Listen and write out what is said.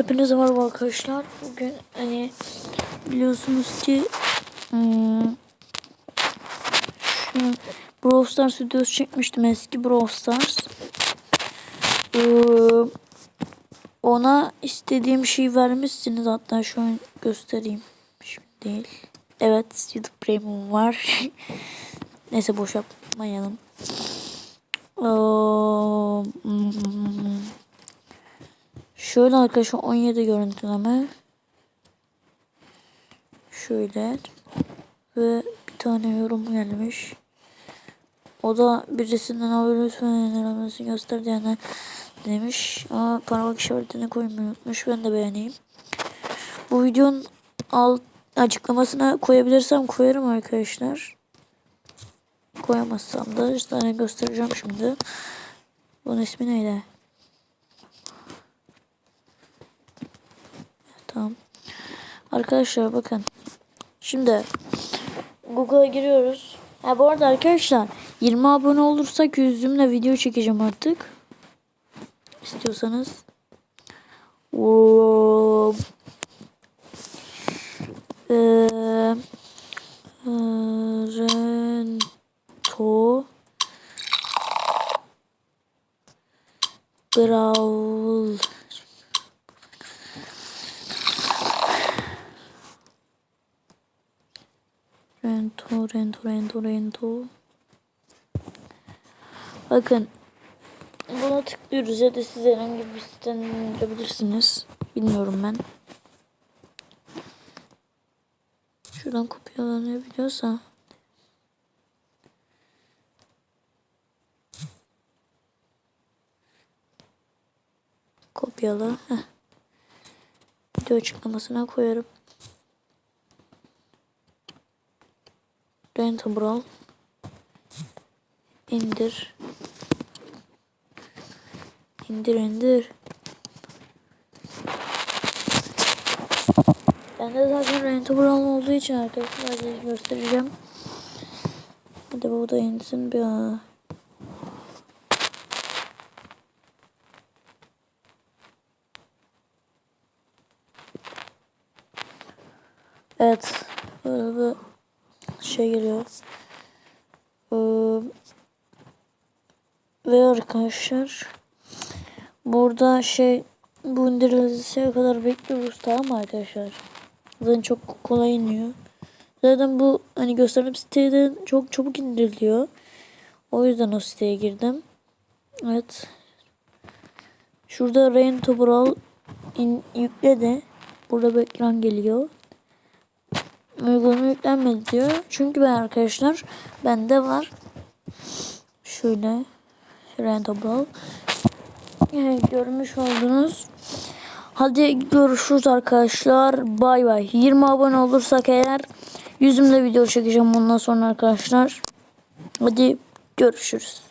Hepinize merhaba arkadaşlar. Bugün hani biliyorsunuz ki hmm, şu Brawl Stars videosu çekmiştim eski Brawl Stars. Ee, ona istediğim şeyi vermişsiniz. Hatta şu an göstereyim. Şimdi değil. Evet YouTube Premium var. Neyse boş yapmayalım. Ee, hmm, Şöyle arkadaşlar 17 görüntüleme. Şöyle. Ve bir tane yorum gelmiş. O da birisinden abi lütfen önerilmesini göster diyene demiş. Ama parmak işaretini koymayı unutmuş. Ben de beğeneyim. Bu videonun alt açıklamasına koyabilirsem koyarım arkadaşlar. Koyamazsam da işte göstereceğim şimdi. Bunun ismi neydi? Tamam. Arkadaşlar bakın. Şimdi Google'a giriyoruz. Ha bu arada arkadaşlar 20 abone olursak yüzümle video çekeceğim artık. İstiyorsanız. Oo. Ee, Rento Brawl Rento, rento, rento, rento. Bakın. Buna tıklıyoruz ya da siz herhangi bir siteden indirebilirsiniz. Bilmiyorum ben. Şuradan kopyalanabiliyorsa. Kopyala. Heh. Video açıklamasına koyarım. Rentable indir. İndir indir. Ben de zaten rentable olduğu için arkadaşlar size göstereceğim. Hadi bu da insin bir ara. Evet. Böyle bir şey geliyor. Ee, ve arkadaşlar burada şey bu indirilmesine kadar bekliyoruz tamam mı arkadaşlar? Zaten çok kolay iniyor. Zaten bu hani gösterdiğim siteden çok çabuk indiriliyor. O yüzden o siteye girdim. Evet. Şurada Rain to in, yükledi. Burada bir ekran geliyor uygulama yüklenmedi diyor. Çünkü ben arkadaşlar bende var. Şöyle rentable. Evet, görmüş oldunuz. Hadi görüşürüz arkadaşlar. Bay bay. 20 abone olursak eğer yüzümle video çekeceğim bundan sonra arkadaşlar. Hadi görüşürüz.